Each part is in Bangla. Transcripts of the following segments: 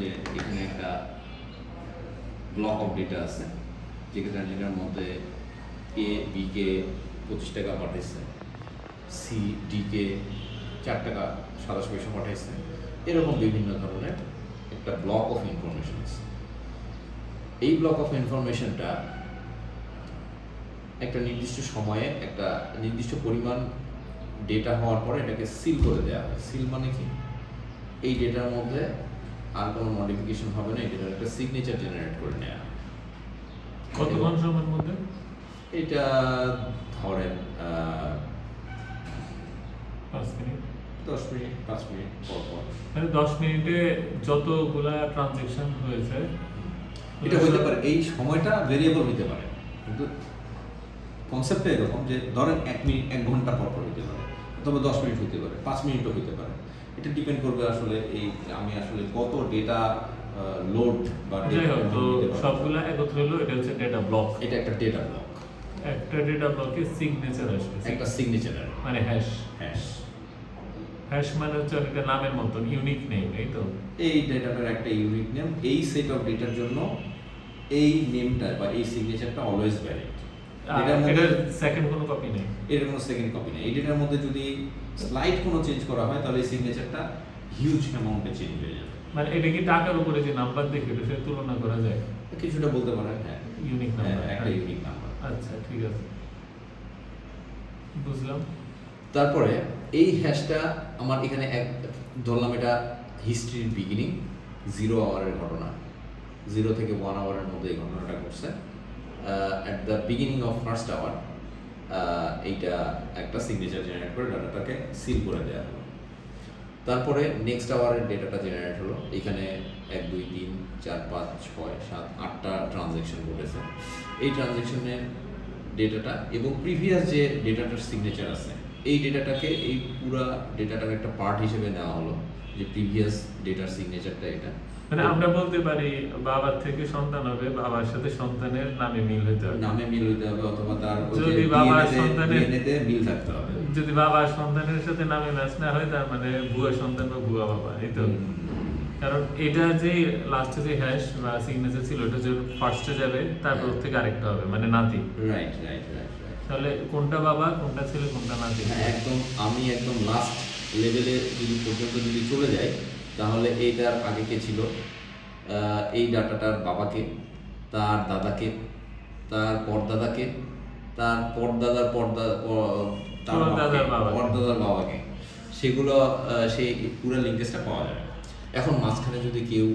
যে এখানে একটা ব্লক অফ ডেটা আছে যেখানে যেটার মধ্যে এ বি কে পঁচিশ টাকা পাঠাইছে সি ডি কে চার টাকা সাতাশ পয়সা পাঠাইছে, এরকম বিভিন্ন ধরনের একটা ব্লক অফ ইনফরমেশন আছে। এই ব্লক অফ ইনফরমেশনটা একটা নির্দিষ্ট সময়ে একটা নির্দিষ্ট পরিমাণ ডেটা হওয়ার পরে এটাকে সিল করে দেওয়া হয়। সিল মানে কি? এই ডেটার মধ্যে আর কোনো মডিফিকেশন হবে না এটা একটা সিগনেচার জেনারেট করে নেওয়া। কতক্ষণ সময়ের মধ্যে? এটা ধরেন পাঁচ মিনিট। দশ মিনিট পাঁচ মিনিট পর পর। মানে দশ মিনিটে যতগুলা ট্রানজেকশন হয়েছে এটা হইতে পারে এই সময়টা ভেরিয়েবল হইতে পারে কিন্তু কনসেপ্টটা এরকম যে ধরেন এক মিনিট এক ঘণ্টা পর পর হইতে পারে অথবা দশ মিনিট হইতে পারে পাঁচ মিনিটও হইতে পারে। এটা ডিপেন্ড করবে আসলে এই আমি আসলে কত ডেটা লোড বা তো। সবগুলা একত্র হলো এটা হচ্ছে ডেটা ব্লক এটা একটা ডেটা ব্লক একটা ডেটা ব্লকে সিগনেচার আসবে। একটা সিগনেচার মানে হ্যাশ হ্যাশ হ্যাশ মানে হচ্ছে অনেকটা নামের মতন ইউনিক নেম এই তো? এই ডেটাটার একটা ইউনিক নেম এই সেট অফ ডেটার জন্য এই নেমটা বা এই সিগনেচারটা অলওয়েজ ভ্যালিড এটার এটার সেকেন্ড কোনো কপি নেই। কোনো সেকেন্ড কপি নেই। এই মধ্যে যদি স্লাইড কোনো চেঞ্জ করা হয় তাহলে এই সিগনেচারটা হিউজ অ্যামাউন্টে চেঞ্জ হয়ে যাবে। মানে এটা কি টাকার উপরে যে নাম্বার দেখে এটা সাথে তুলনা করা যায়? কিছুটা বলতে পারেন হ্যাঁ। ইউনিক হ্যাঁ, নাম্বার একটা ইউনিক নাম্বার আচ্ছা ঠিক আছে। বুঝলাম। তারপরে এই হ্যাশটা আমার এখানে এক ধরলাম এটা হিস্ট্রির বিগিনিং জিরো আওয়ারের ঘটনা। জিরো থেকে ওয়ান আওয়ারের মধ্যে এই ঘটনাটা ঘটছে। At the beginning of first hour এইটা একটা সিগনেচার জেনারেট করে ডাটাটাকে সিল করে দেওয়া হলো। তারপরে নেক্সট আওয়ারের ডেটাটা জেনারেট হলো। এখানে এক, দুই, তিন, চার, পাঁচ, ছয়, সাত, আটটা ট্রানজ্যাকশন ঘটেছে। এই ট্রানজ্যাকশনের ডেটাটা এবং প্রিভিয়াস যে ডেটাটার সিগনেচার আছে, এই ডেটাটাকে এই পুরা ডেটাটার একটা পার্ট হিসেবে নেওয়া হলো। যে প্রিভিয়াস ডেটার সিগনেচারটা এটা। মানে আমরা বলতে পারি বাবার থেকে সন্তান হবে বাবার সাথে সন্তানের নামে মিল হতে হবে। নামে মিল হইতে হবে অথবা তার যদি বাবার সন্তানের- মিল থাকতে হবে। যদি বাবার সন্তানের সাথে নামে ম্যাচ না হয় তার মানে ভুয়া সন্তান বা ভুয়া বাবা এই তো। কারণ এটা যে লাস্টে যে হ্যাশ বা সিগনেচার ছিল এটা যে ফার্স্টে যাবে তারপর থেকে আরেকটা হবে মানে নাতি। রাইট রাইট রাইট রাইট তাহলে কোনটা বাবা কোনটা ছেলে কোনটা নাতি? হ্যাঁ একদম আমি একদম লাস্ট লেভেলে যদি পর্যন্ত যদি চলে যাই তাহলে এইটার আগে কে ছিল? এই ডাটাটার বাবাকে তার দাদাকে তার পরদাদাকে তার পরদাদার পরদা প- তার পরদাদার বাবাকে, সেগুলো সেই পুরো লিঙ্কেজটা পাওয়া যাবে। এখন মাঝখানে যদি কেউ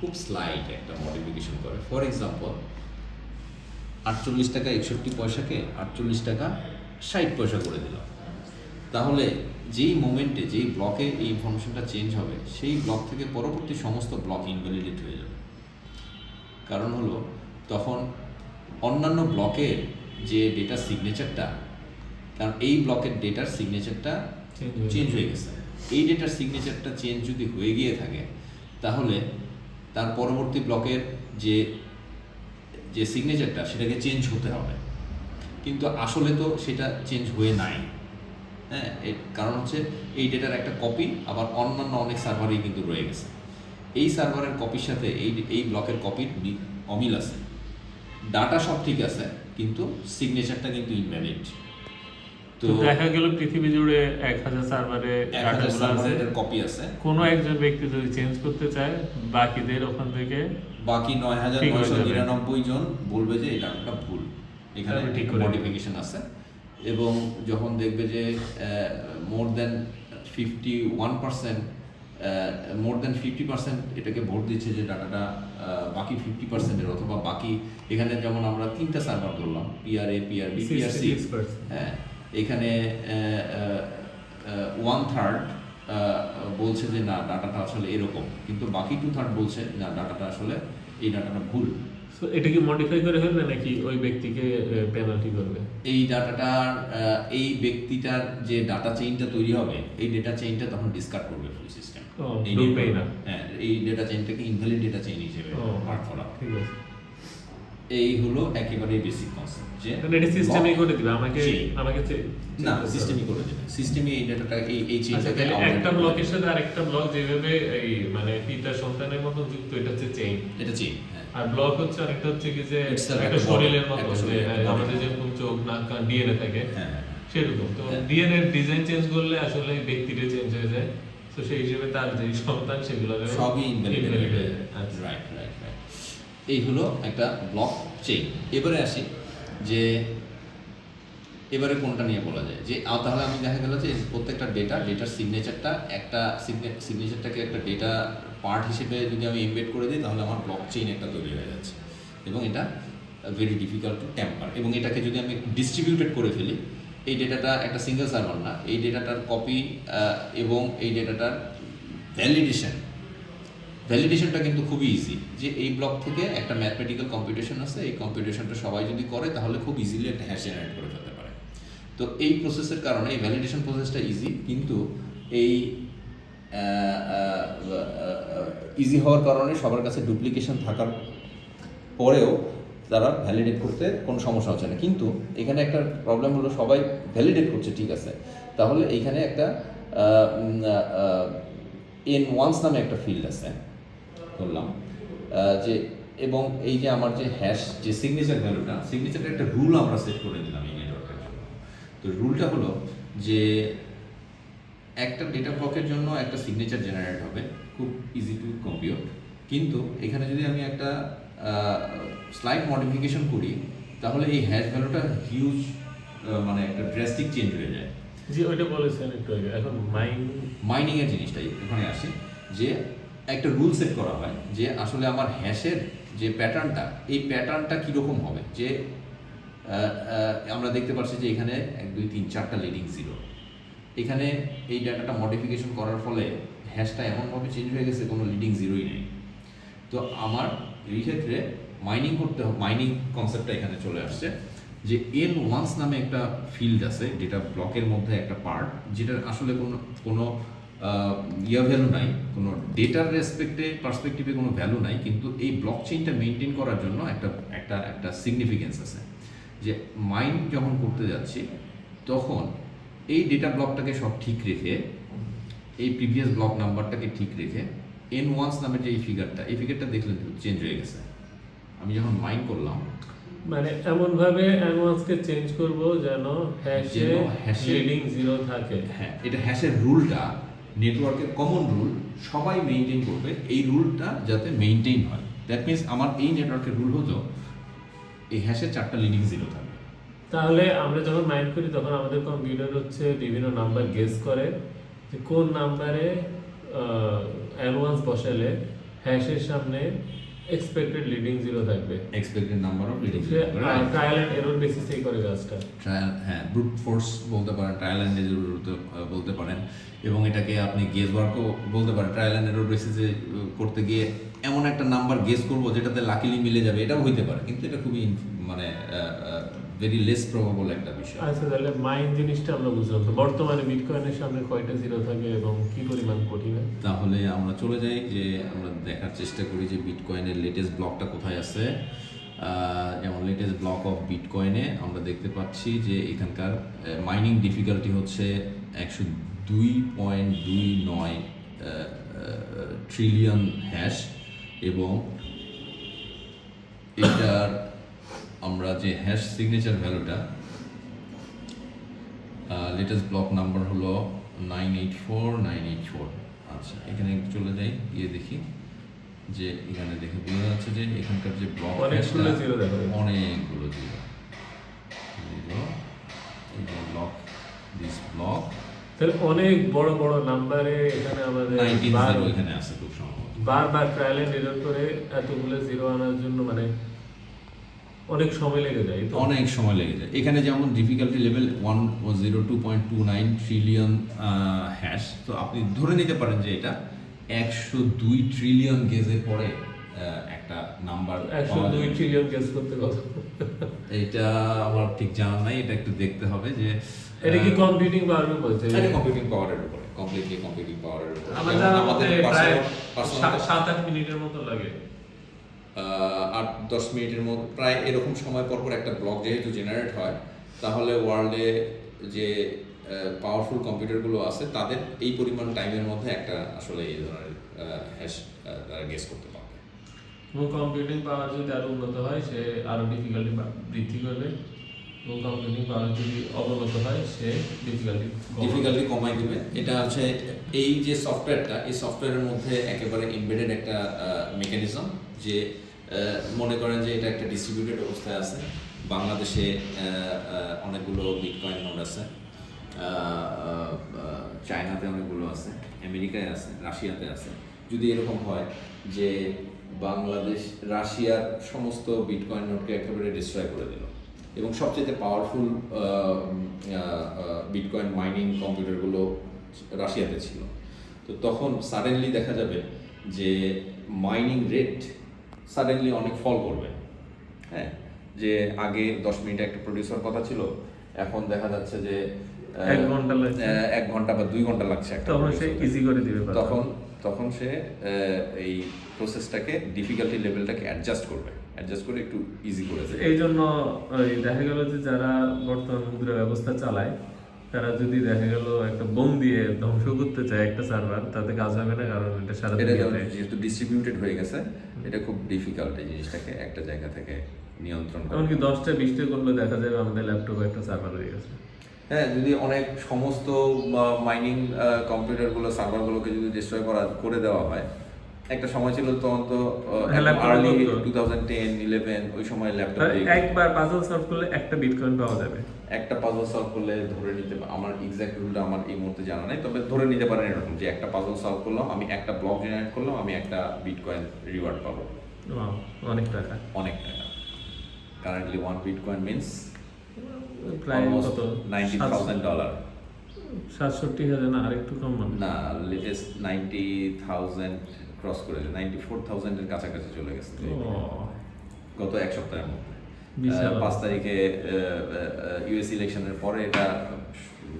খুব স্লাইড একটা মডিফিকেশন করে ফর এক্সাম্পল আটচল্লিশ টাকা একষট্টি পয়সাকে আটচল্লিশ টাকা ষাট পয়সা করে দিল তাহলে যেই মোমেন্টে যেই ব্লকে এই ইনফরমেশনটা চেঞ্জ হবে সেই ব্লক থেকে পরবর্তী সমস্ত ব্লক ইনভ্যালিডেট হয়ে যাবে। কারণ হলো তখন অন্যান্য ব্লকের যে ডেটা সিগনেচারটা কারণ এই ব্লকের ডেটার সিগনেচারটা চেঞ্জ হয়ে গেছে। এই ডেটার সিগনেচারটা চেঞ্জ যদি হয়ে গিয়ে থাকে তাহলে তার পরবর্তী ব্লকের যে যে সিগনেচারটা সেটাকে চেঞ্জ হতে হবে। কিন্তু আসলে তো সেটা চেঞ্জ হয়ে নাই। হ্যাঁ কারণ হচ্ছে এই ডেটার একটা কপি আবার অন্যান্য অনেক সার্ভারেই কিন্তু রয়ে গেছে। এই সার্ভারের কপির সাথে এই এই ব্লকের কপির অমিল আছে। ডাটা সব ঠিক আছে কিন্তু সিগনেচারটা কিন্তু ইনভ্যালিড তো দেখা গেল পৃথিবী জুড়ে এক হাজার সার্ভারে কপি আছে। কোনো একজন ব্যক্তি যদি চেঞ্জ করতে চায় বাকিদের ওখান থেকে বাকি নয় হাজার নয়শো নিরানব্বই জন বলবে যে এটা একটা ভুল। এখানে ঠিক করে মডিফিকেশন আছে। এবং যখন দেখবে যে more than fifty one percent more than fifty percent এটাকে ভোট দিচ্ছে যে ডাটাটা বাকি ফিফটি পার্সেন্টের অথবা বাকি এখানে যেমন আমরা তিনটা সার্ভার ধরলাম পিআরএ পিআরবি পিআরসি 66% হ্যাঁ এখানে ওয়ান থার্ড বলছে যে না ডাটাটা আসলে এরকম কিন্তু বাকি টু থার্ড বলছে না ডাটাটা আসলে এই ডাটাটা ভুল। এটা কি মডিফাই করে ফেলবে নাকি ওই ব্যক্তিকে পেনাল্টি করবে? এই ডাটাটার এই ব্যক্তিটার যে ডাটা চেইনটা তৈরি হবে এই ডেটা চেইনটা তখন ডিসকার্ড করবে ফুল সিস্টেম এই ডেটা চেইনটাকে ইনভ্যালিড ডেটা চেইন হিসেবে মার্ক করা। ঠিক আছে। এই হলো একেবারে বেসিক কনসেপ্ট যে এটা সিস্টেমই করে দিবে আমাকে আমাকে না সিস্টেমই করে দেবে। সিস্টেমই এই ডাটাটা এই এই আচ্ছা চেইনটাকে একটা ব্লকের সাথে আরেকটা ব্লক যেভাবে এই মানে পিতা সন্তানের মতো যুক্ত এটা হচ্ছে চেইন এটা চেইন হ্যাঁ। আর ব্লক হচ্ছে আরেকটা হচ্ছে কি যে একটা শরীরের মতো। আমাদের যেরকম চোখ নাক কান ডিএনএ থাকে হ্যাঁ হ্যাঁ। সেরকম। তো। ডিএনএ ডিজাইন চেঞ্জ করলে আসলে ব্যক্তিটা চেঞ্জ হয়ে যায়। তো সেই হিসেবে তার যে সন্তান সেগুলো সবই ইনভ্যালিড। রাইট রাইট রাইট এই হলো একটা ব্লক চেইন এবারে আসি যে এবারে কোনটা নিয়ে বলা যায়? যে তাহলে আমি দেখা গেল যে প্রত্যেকটা ডেটা ডেটার সিগনেচারটা একটা সিগনেচারটাকে একটা ডেটা পার্ট হিসেবে যদি আমি এমবেড করে দিই, তাহলে আমার ব্লক চেইন একটা তৈরি হয়ে যাচ্ছে। এবং এটা ভেরি ডিফিকাল্ট টু টেম্পার এবং এটাকে যদি আমি ডিস্ট্রিবিউটেড করে ফেলি, এই ডেটাটা একটা সিঙ্গেল সার্ভার না, এই ডেটাটার কপি এবং এই ডেটাটার ভ্যালিডেশন ভ্যালিডেশনটা কিন্তু খুবই ইজি যে এই ব্লক থেকে একটা ম্যাথমেটিক্যাল কম্পিটিশন আছে, এই কম্পিটিশনটা সবাই যদি করে, তাহলে খুব ইজিলি একটা হ্যাশ জেনারেট করে ফেলতে পারে। তো এই প্রসেসের কারণে, এই ভ্যালিডেশন প্রসেসটা ইজি কিন্তু এই ইজি হওয়ার কারণে সবার কাছে ডুপ্লিকেশন থাকার পরেও তারা ভ্যালিডেট করতে কোনো সমস্যা হচ্ছে না। কিন্তু এখানে একটা প্রবলেম হলো, সবাই ভ্যালিডেট করছে, ঠিক আছে। তাহলে এইখানে একটা এন ওয়ান্স নামে একটা ফিল্ড আছে। আহ, যে এবং এই যে আমার যে হ্যাশ যে সিগনেচার ভ্যালুটা সিগনেচারটা একটা রুল আমরা সেট করে দিলাম এই নেটওয়ার্কের জন্য। তো রুলটা হলো যে একটা ডেটা ব্লকের জন্য একটা সিগনেচার জেনারেট হবে খুব ইজি টু কম্পিউট কিন্তু এখানে যদি আমি একটা স্লাইড মডিফিকেশন করি তাহলে এই হ্যাশ ভ্যালুটা হিউজ মানে একটা ড্রাস্টিক চেঞ্জ হয়ে যায়। জি ওইটা বলেছেন একটু আগে। এখন মাইনিং এর জিনিসটাই ওখানে আসি। যে একটা রুল সেট করা হয় যে আসলে আমার হ্যাশের যে প্যাটার্নটা, এই প্যাটার্নটা কীরকম হবে? যে আমরা দেখতে পাচ্ছি যে এখানে এক, দুই, তিন, চারটা লিডিং জিরো এখানে এই ডাটাটা মডিফিকেশন করার ফলে হ্যাশটা এমনভাবে চেঞ্জ হয়ে গেছে, কোনো লিডিং জিরোই নেই। তো আমার এই ক্ষেত্রে মাইনিং করতে হবে মাইনিং কনসেপ্টটা এখানে চলে আসছে যে এন ওয়ান্স নামে একটা ফিল্ড আছে, যেটা ব্লকের মধ্যে একটা পার্ট যেটার আসলে কোনো কোনো ইয়া ভ্যালু নাই কোনো ডেটার রেসপেক্টে পার্সপেক্টিভে কোনো ভ্যালু নাই কিন্তু এই ব্লক চেইনটা মেনটেন করার জন্য একটা একটা একটা সিগনিফিকেন্স আছে। যে মাইন যখন করতে যাচ্ছি তখন এই ডেটা ব্লকটাকে সব ঠিক রেখে এই প্রিভিয়াস ব্লক নাম্বারটাকে ঠিক রেখে এন ওয়ান্স নামের যে এই ফিগারটা এই ফিগারটা দেখলেন চেঞ্জ হয়ে গেছে। আমি যখন মাইন করলাম মানে এমন ভাবে অ্যাডভান্সকে চেঞ্জ করব যেন হ্যাশে hash-এ- লিডিং জিরো থাকে। হ্যাঁ এটা হ্যাশের রুলটা নেটওয়ার্কের কমন রুল সবাই মেনটেন করবে, এই রুলটা যাতে মেনটেন হয়। দ্যাট মিনস আমার এই নেটওয়ার্কের রুল হলো এই হ্যাশের চারটা লিডিং জিরো থাকবে। তাহলে আমরা যখন মাইন্ড করি, তখন আমাদের কম্পিউটার হচ্ছে বিভিন্ন নাম্বার গেস করে যে কোন নাম্বারে অ্যাডভান্স বসালে হ্যাশের সামনে এক্সপেক্টেড লিডিং জিরো থাকবে। Expected number of leading zero trial and error বেসিসেই করে কাজটা। ট্রায়াল হ্যাঁ ব্রুট ফোর্স বলতে পারেন ট্রায়াল এন্ড এরর বলতে পারেন। এবং এটাকে আপনি গেস ওয়ার্কও বলতে পারেন ট্রায়াল এন্ড এরর বেসিসে করতে গিয়ে এমন একটা নাম্বার গেস করব যেটাতে লাকিলি মিলে যাবে এটাও হইতে পারে। কিন্তু এটা খুবই মানে ভেরি লেস প্রবাবল একটা বিষয়। আচ্ছা তাহলে মাইন্ড জিনিসটা আমরা বুঝলাম তো। বর্তমানে বিটকয়েনের সামনে কয়টা জিরো থাকে এবং কি পরিমাণ কঠিন তাহলে আমরা চলে যাই যে আমরা দেখার চেষ্টা করি যে বিটকয়েনের লেটেস্ট ব্লকটা কোথায় আছে। যেমন লেটেস্ট ব্লক অফ বিটকয়েনে আমরা দেখতে পাচ্ছি যে এখানকার মাইনিং ডিফিকাল্টি হচ্ছে একশো দুই পয়েন্ট দুই নয় ট্রিলিয়ন হ্যাশ এবং এটার আমরা যে হ্যাশ সিগনেচার ভ্যালুটা লেটেস্ট ব্লক নাম্বার হলো nine eight four nine eight four আচ্ছা এখানে চলে যাই গিয়ে দেখি যে এখানে দেখে বোঝা যাচ্ছে যে এখানকার যে ব্লক অনেকগুলো zero zero block this block তাহলে অনেক বড় বড় নাম্বারে এখানে আমাদের নাইনটিন বার- জিরো এখানে আছে খুব সম্ভবত। বারবার ট্রায়াল এন্ড এরর করে এতগুলো জিরো আনার জন্য মানে অনেক সময় লেগে যায় অনেক সময় লেগে যায়। এখানে যেমন difficulty level one zero two point two nine trillion hash তো আপনি ধরে নিতে পারেন যে এটা একশো দুই ট্রিলিয়ন গেজের পরে একটা নাম্বার একশো দুই ট্রিলিয়ন গেস করতে কত এটা আমার ঠিক জানা নাই এটা একটু দেখতে হবে যে এটা কি কম্পিউটিং পাওয়ার বলছে এটা কম্পিউটিং পাওয়ারের উপরে কমপ্লিটলি কম্পিউটিং পাওয়ারের উপরে। আমাদের প্রায় সাত- আট মিনিটের মতো লাগে। আট দশ মিনিটের মধ্যে প্রায় এরকম সময় পর পর একটা ব্লক যেহেতু জেনারেট হয় তাহলে ওয়ার্ল্ডে যে পাওয়ারফুল কম্পিউটারগুলো আছে তাদের এই পরিমাণ টাইমের মধ্যে একটা আসলে এই ধরনের হ্যাশ তারা গেস করতে পারবে। এবং কম্পিউটিং পাওয়ার যদি আরও উন্নত হয় সে আরও ডিফিকাল্টি বৃদ্ধি করবে। এবং কম্পিউটিং পাওয়ার যদি অবনত হয় সে ডিফিকাল্টি ডিফিকাল্টি কমাই দিবে। এটা হচ্ছে এই যে সফটওয়্যারটা এই সফটওয়্যারের মধ্যে একেবারে এমবেডেড একটা মেকানিজম যে মনে করেন যে এটা একটা ডিস্ট্রিবিউটেড অবস্থায় আছে। বাংলাদেশে অনেকগুলো বিটকয়েন নোট আছে। চায়নাতে অনেকগুলো আছে, আমেরিকায় আছে, রাশিয়াতে আছে। যদি এরকম হয় যে বাংলাদেশ রাশিয়ার সমস্ত বিটকয়েন নোটকে একেবারে ডিস্ট্রয় করে দিল এবং সবচেয়ে পাওয়ারফুল বিটকয়েন মাইনিং কম্পিউটারগুলো রাশিয়াতে ছিল। তো তখন সাডেনলি দেখা যাবে যে মাইনিং রেট সাডেনলি অনেক ফল করবে। হ্যাঁ যে আগে দশ মিনিটে একটা প্রডিউসার কথা ছিল এখন দেখা যাচ্ছে যে এক ঘণ্টা এক ঘণ্টা বা দুই ঘণ্টা লাগছে একটা তখন সে ইজি করে দিবে তখন তখন সে এই প্রসেসটাকে ডিফিকাল্টি লেভেলটাকে অ্যাডজাস্ট করবে। অ্যাডজাস্ট করে একটু ইজি করে দেবে। এই জন্য দেখা গেল যে যারা বর্তমান মুদ্রা ব্যবস্থা চালায় তারা যদি দেখা গেল একটা বোম দিয়ে ধ্বংস করতে চায় একটা সার্ভার তাতে কাজ হবে না কারণ এটা সারা যেহেতু ডিস্ট্রিবিউটেড হয়ে গেছে এটা খুব ডিফিকাল্ট এই জিনিসটাকে একটা জায়গা থেকে নিয়ন্ত্রণ করা। এমনকি দশটা বিশটা করলে দেখা যাবে আমাদের ল্যাপটপে একটা সার্ভার হয়ে গেছে। হ্যাঁ যদি অনেক সমস্ত মাইনিং কম্পিউটারগুলো সার্ভারগুলোকে যদি ডিস্ট্রয় করা করে দেওয়া হয় একটা সময় ছিল তখন তো early. Two thousand ten eleven ওই সময় ল্যাপটপ একবার পাজল সলভ করলে একটা বিটকয়েন পাওয়া যাবে। একটা পাজল সলভ করলে ধরে নিতে আমার এক্সাক্ট রুলটা আমার এই মুহূর্তে জানা নেই তবে ধরে নিতে পারেন এরকম যে একটা পাজল সলভ করলাম আমি একটা ব্লক জেনারেট করলাম আমি একটা বিটকয়েন রিওয়ার্ড পাবো। অনেক টাকা। অনেক টাকা। কারেন্টলি ওয়ান বিটকয়েন মিনস প্রায় কত? নাইনটি থাউজেন্ড ডলার সাতষট্টি হাজার না আরেকটু কম না লেটেস্ট নাইনটি থাউজেন্ড ক্রস করেছে নাইনটি ফোর থাউজেন্ডের কাছাকাছি চলে গেছে। গত এক সপ্তাহের মধ্যে। পাঁচ তারিখে ইউএস ইলেকশনের পরে এটা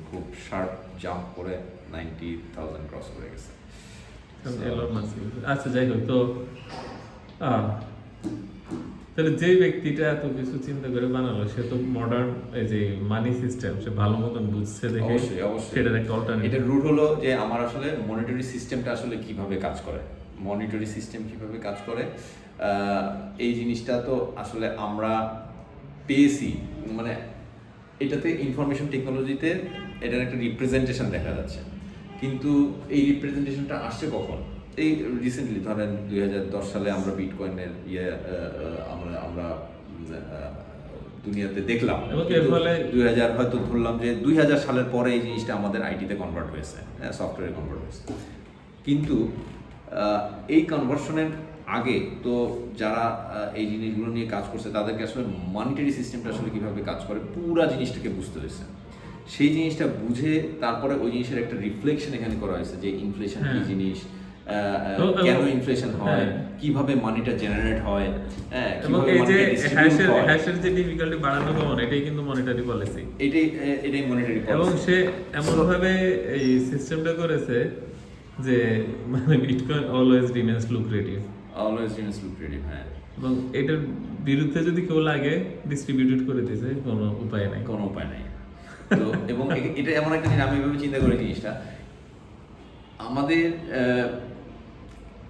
খুব শার্প জাম্প করে নাইনটি থাউজেন্ড ক্রস করে গেছে। আচ্ছা যাই হোক তো তাহলে যে ব্যক্তিটা এত কিছু চিন্তা করে বানালো সে তো মডার্ন এই যে মানি সিস্টেম সে ভালো মতন বুঝছে দেখে অবশ্যই অবশ্যই। সেটার একটা অল্টারনেটিভ এটার রুট হলো যে আমার আসলে মনিটরি সিস্টেমটা আসলে কীভাবে কাজ করে। মনিটরি সিস্টেম কীভাবে কাজ করে এই জিনিসটা তো আসলে আমরা পেয়েছি। মানে এটাতে ইনফরমেশন টেকনোলজিতে এটার একটা রিপ্রেজেন্টেশন দেখা যাচ্ছে। কিন্তু এই রিপ্রেজেন্টেশনটা আসছে কখন? এই রিসেন্টলি ধরেন দুই হাজার দশ সালে আমরা বিটকয়েনের ইয়ে আমরা আমরা দুনিয়াতে দেখলাম। দুই হাজার হয়তো ধরলাম যে দুই হাজার সালের পরে এই জিনিসটা আমাদের আইটিতে কনভার্ট হয়েছে। সফটওয়্যারে কনভার্ট হয়েছে। কিন্তু এই কনভার্সনের আগে তো যারা এই জিনিসগুলো নিয়ে কাজ করছে তাদেরকে আসলে মনিটারি সিস্টেমটা আসলে কীভাবে কাজ করে পুরা জিনিসটাকে বুঝতে হয়েছে সেই জিনিসটা বুঝে তারপরে ওই জিনিসের একটা রিফ্লেকশন এখানে করা হয়েছে যে ইনফ্লেশন কি হ্যাঁ। জিনিস কেন এবং- ইনফ্লেশন হয় হ্যাঁ। কীভাবে মানিটা জেনারেট হয় হ্যাঁ এবং এই যে মানিটা হ্যাশের হ্যাশের যে ডিফিকাল্টি বাড়ানো কমন এটাই কিন্তু মনিটারি পলিসি এটাই এটাই মনিটারি এবং সে এমনভাবে এই সিস্টেমটা করেছে যে মানে bitcoin always remains lucrative always remains lucrative হ্যাঁ। এবং এটার বিরুদ্ধে যদি কেউ লাগে ডিস্ট্রিবিউটেড করে দিয়েছে কোনো উপায় নাই। কোনো উপায় নাই। তো এবং এটা এমন একটা জিনিস আমি এভাবে চিন্তা করি জিনিসটা। আমাদের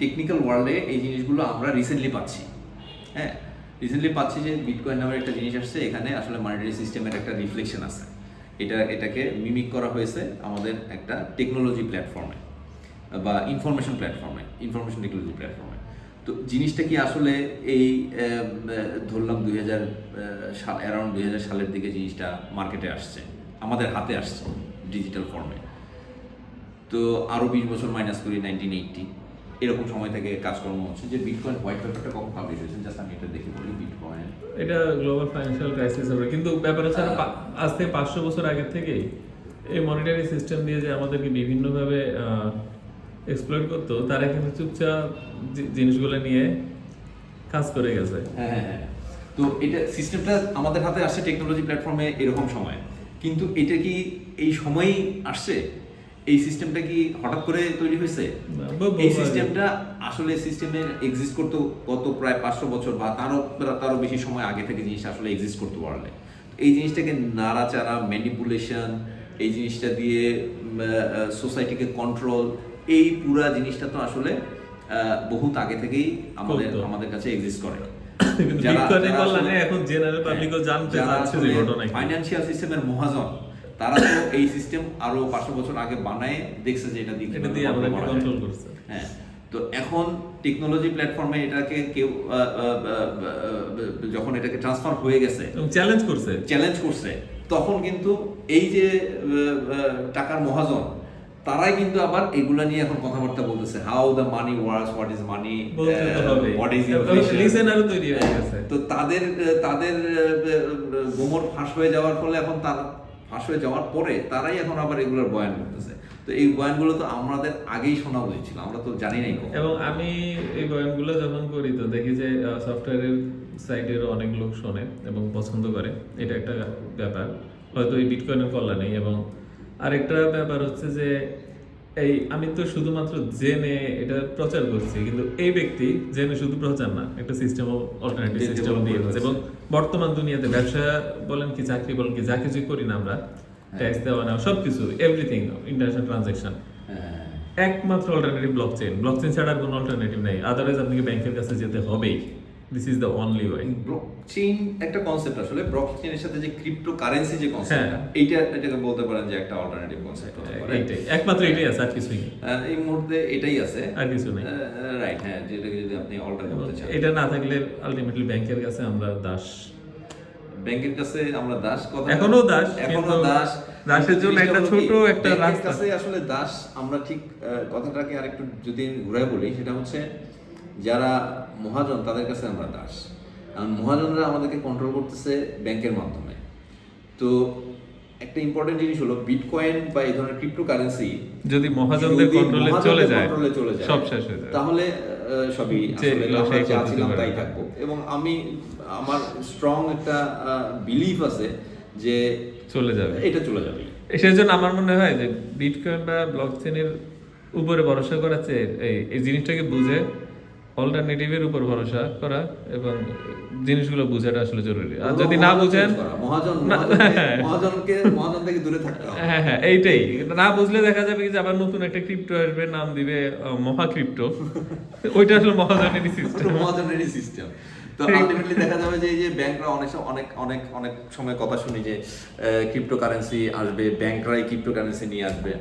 টেকনিক্যাল ওয়ার্ল্ডে এই জিনিসগুলো আমরা রিসেন্টলি পাচ্ছি। হ্যাঁ রিসেন্টলি পাচ্ছি যে বিটকয়েন নামের একটা জিনিস আসছে এখানে আসলে মনিটারি সিস্টেমের একটা রিফ্লেকশন আছে। এটা এটাকে মিমিক করা হয়েছে আমাদের একটা টেকনোলজি প্ল্যাটফর্মে বা ইনফরমেশন প্ল্যাটফর্মে ইনফরমেশন টেকনোলজি প্ল্যাটফর্মে তো জিনিসটা কি আসলে এই ধরলাম দুই হাজার সাল অ্যারাউন্ড দুই হাজার সালের দিকে জিনিসটা মার্কেটে আসছে, আমাদের হাতে আসছে ডিজিটাল ফর্মে তো আরও বিশ বছর মাইনাস করি নাইনটিন এইটটি এরকম সময় থেকে কাজকর্ম হচ্ছে যে বিটকয়েন হোয়াইট পেপারটা কখন পাবলিশ হয়েছে? জাস্ট আমি এটা দেখে বলি বিটকয়েন এটা গ্লোবাল ফাইন্যান্সিয়াল ক্রাইসিস হবে। কিন্তু ব্যাপার হচ্ছে আজ থেকে পাঁচশো বছর আগে থেকে এই মনিটারি সিস্টেম দিয়ে যে আমাদেরকে বিভিন্নভাবে এক্সপ্লোর করতো তারা কিন্তু চুপচাপ জিনিসগুলো নিয়ে কাজ করে গেছে। হ্যাঁ হ্যাঁ হ্যাঁ। তো এটা সিস্টেমটা আমাদের হাতে আসছে টেকনোলজি প্ল্যাটফর্মে এরকম সময়। কিন্তু এটা কি এই সময়ই আসছে? এই সিস্টেমটা কি হঠাৎ করে তৈরি হয়েছে? এই সিস্টেমটা আসলে সিস্টেমের এক্সিস্ট করতে গত প্রায় পাঁচশো বছর বা তারও তারও বেশি সময় আগে থেকে জিনিসটা আসলে এক্সিস্ট করতে পারলে এই জিনিসটাকে নাড়াচাড়া ম্যানিপুলেশন এই জিনিসটা দিয়ে সোসাইটিকে কন্ট্রোল এই পুরা জিনিসটা তো আসলে বহুত আগে থেকেই আমাদের আমাদের কাছে এক্সিস্ট করে। এখন জেনারেল পাবলিকও জানতে চাচ্ছে যে ঘটনা ফাইন্যান্সিয়াল সিস্টেমের মহাজন তারা তো এই সিস্টেম আরও পাঁচশো বছর আগে বানায় দেখছে যে এটা দিয়ে। কন্ট্রোল করছে। হ্যাঁ তো এখন টেকনোলজি প্ল্যাটফর্মে এটাকে কেউ যখন এটাকে ট্রান্সফার হয়ে গেছে চ্যালেঞ্জ করছে। চ্যালেঞ্জ করছে তখন কিন্তু এই যে টাকার মহাজন তারাই কিন্তু আবার এগুলা নিয়ে এখন কথাবার্তা বলতেছে। How the money works what is money what is লিসেনারও তৈরি হয়ে গেছে। তো তাদের তাদের গোমর ফাঁস হয়ে যাওয়ার ফলে এখন তার ফাঁস হয়ে যাওয়ার পরে তারাই এখন আবার এগুলোর বয়ান করতেছে। তো এই বয়ানগুলো তো আমাদের আগেই শোনা হয়েছিল আমরা তো জানি নাই এবং আমি এই বয়ানগুলো যখন করি তো দেখি যে সফটওয়্যারের সাইডের অনেক লোক শোনে এবং পছন্দ করে। এটা একটা ব্যাপার। হয়তো এই বিটকয়েনের কল্যাণে এবং আরেকটা ব্যাপার হচ্ছে যে এই আমি তো শুধুমাত্র জেনে এটা প্রচার করছি কিন্তু এই ব্যক্তি জেনে শুধু প্রচার না একটা সিস্টেম অল্টারনেটিভ সিস্টেম দিয়ে করেছে। এবং বর্তমান দুনিয়াতে ব্যবসা বলেন কি চাকরি বলেন কি যা কিছু করি না আমরা ট্যাক্স দেওয়া না সবকিছু এভরিথিং ইন্টারন্যাশনাল ট্রানজাকশন একমাত্র অল্টারনেটিভ ব্লকচেন ব্লকচেন ছাড়া আর কোনো অল্টারনেটিভ নেই। আদারওয়াইজ আপনাকে ব্যাংকের কাছে যেতে হবেই। This is the only way blockchain একটা কনসেপ্ট আসলে ব্লকচেইনের সাথে যে ক্রিপ্টো কারেন্সি যে কনসেপ্টটা হ্যাঁ। এইটা এটাকে বলতে পারেন যে একটা অল্টারনেটিভ কনসেপ্ট হতে পারে। এইটাই। একমাত্র এটাই আছে আর কিছুই নেই। আহ, এই মুহূর্তে এটাই আছে। আর কিছু নেই। রাইট হ্যাঁ যেটাকে যদি আপনি অল্টার করতে চান। এটা না থাকলে আলটিমেটলি ব্যাংকের কাছে আমরা দাস। ব্যাংকের কাছে আমরা দাস কথা এখনও দাস, এখনও দাস। দাসের জন্য একটা ছোট একটা রাস্তা। কাছে আসলে দাস আমরা ঠিক কথাটাকে আরেকটু যদি ঘুরায় বলি সেটা হচ্ছে যারা মহাজন তাদের কাছে আমরা দাস। আর মহাজনরা আমাদেরকে কন্ট্রোল করতেছে ব্যাংকের মাধ্যমে। তো একটা ইম্পর্টেন্ট জিনিস হলো বিটকয়েন বা এই ধরনের ক্রিপ্টো কারেন্সি যদি মহাজনদের কন্ট্রোলে চলে যায় কন্ট্রোলে চলে যায় সব শেষ হয়ে যাবে তাহলে সবই আসলে আমরা যা ছিলাম তাই থাকব। এবং আমি আমার স্ট্রং একটা বিলিফ আছে যে চলে যাবে। এটা চলে যাবে। সেই জন্য আমার মনে হয় যে বিটকয়েন বা ব্লকচেনের উপরে ভরসা করার চেয়ে এই জিনিসটাকে বুঝে অল্টারনেটিভের উপর ভরসা করা এবং জিনিসগুলো বোঝাটা আসলে জরুরি। আর যদি না বুঝেন মহাজন না- মহাজনকে- মহাজনকে মহাজন থেকে দূরে থাকতে হবে? হ্যাঁ হ্যাঁ এইটাই। না বুঝলে দেখা যাবে যে আবার নতুন একটা ক্রিপ্টো আসবে নাম দিবে মহা ক্রিপ্টো ওইটা আসলে মহাজনেরই সিস্টেম মহাজনেরই সিস্টেম তো আলটিমেটলি দেখা যাবে যে এই যে ব্যাংকরা অনেক অনেক অনেক অনেক সময় কথা শুনি যে ক্রিপ্টো কারেন্সি আসবে ব্যাংকরাই ক্রিপ্টো কারেন্সি নিয়ে আসবে।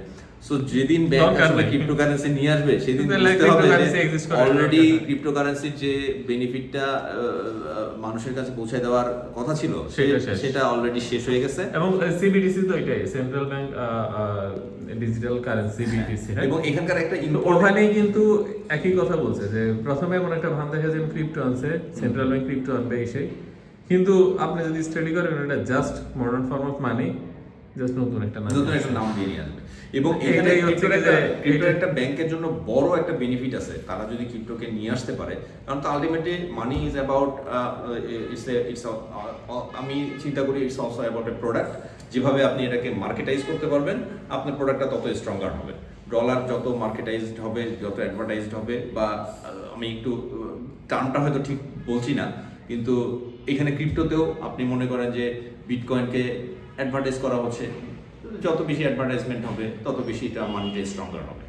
সো যেদিন ব্যাংক আসলে নেই। ক্রিপ্টো কারেন্সি নিয়ে আসবে সেদিন বুঝতে হবে যে অলরেডি দরকার নেই। ক্রিপ্টো কারেন্সির যে বেনিফিটটা মানুষের কাছে পৌঁছে দেওয়ার কথা ছিল সেটা অলরেডি শেষ হয়ে গেছে। এবং সিবিডিসি তো এটাই central bank digital currency BTC এবং এখানকার একটা ওখানেই কিন্তু একই কথা বলছে যে প্রথমে এমন একটা ভান দেখা যায় ক্রিপ্টো আনছে সেন্ট্রাল ব্যাংক ক্রিপ্টো আনবে এসে। কিন্তু আপনি যদি স্টাডি করেন এটা just modern form of money just নতুন একটা নাম নতুন একটা নাম নিয়ে আসবে। এবং এখানে হচ্ছে একটা যে- ক্রিপ্টোর একটা ব্যাংকের জন্য বড় একটা বেনিফিট আছে। তারা যদি ক্রিপ্টোকে নিয়ে আসতে পারে কারণ তো ultimately money is about it's it's আমি চিন্তা করি it's also about a product যেভাবে আপনি এটাকে মার্কেটাইজ করতে পারবেন আপনার প্রোডাক্টটা তত স্ট্রঙ্গার হবে। ডলার যত মার্কেটাইজড হবে যত অ্যাডভার্টাইজড হবে বা আমি একটু টার্মটা হয়তো ঠিক বলছি না কিন্তু এখানে ক্রিপ্টোতেও আপনি মনে করেন যে বিটকয়েনকে অ্যাডভার্টাইজ করা হচ্ছে। যত বেশি অ্যাডভার্টাইজমেন্ট হবে তত বেশি এটা মানিটা স্ট্রঙ্গার হবে।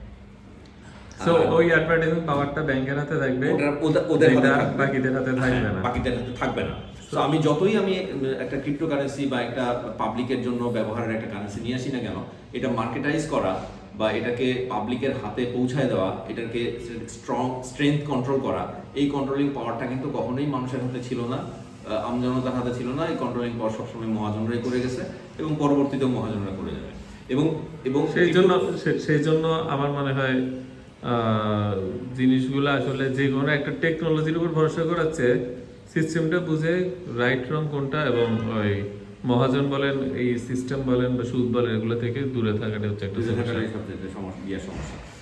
সো ওই অ্যাডভার্টাইজিং পাওয়ারটা ব্যাংকের হাতে থাকবে ওটা- ওটা- ওদের হাতে যেটা থাকবে। বাকিদের হাতে থাকবে হ্যাঁ, না। বাকিদের হাতে থাকবে না। তো আমি যতই আমি একটা ক্রিপ্টো কারেন্সি বা একটা পাবলিকের জন্য ব্যবহারের একটা কারেন্সি নিয়ে আসি না কেন এটা মার্কেটাইজ করা বা এটাকে পাবলিকের হাতে পৌঁছায় দেওয়া এটাকে স্ট্রং স্ট্রেংথ কন্ট্রোল করা এই কন্ট্রোলিং পাওয়ারটা কিন্তু কখনোই মানুষের হাতে ছিল না। আমজনতার হাতে ছিল না এই কন্ট্রোলিং পাওয়ার সবসময় মহাজনরাই করে গেছে এবং পরবর্তীতেও মহাজনরা করে যাবে। এবং এবং সেই জন্য সেই জন্য আমার মনে হয় জিনিসগুলো আসলে যে কোনো একটা টেকনোলজির উপর ভরসা করাচ্ছে সিস্টেমটা বুঝে রাইট রং কোনটা এবং ওই মহাজন বলেন এই সিস্টেম বলেন বা সুদ বলেন এগুলো থেকে দূরে থাকাটা হচ্ছে একটা সমস্যা। সমস্যা।